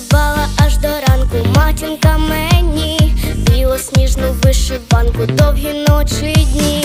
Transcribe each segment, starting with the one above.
співала аж до ранку, матінка мені білосніжну вишиванку, довгі ночі дні.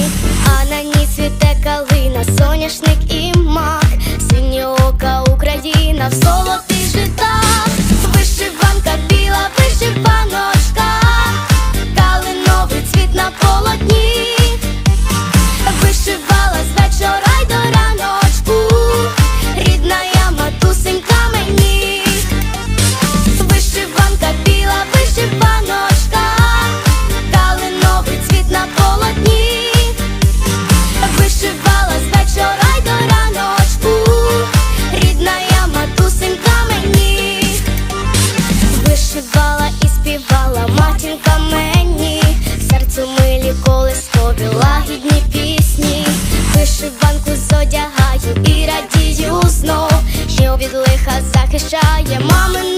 люблю лагідні пісні, вишиванку зодягаю і радію знов, що від лиха захищає мамин.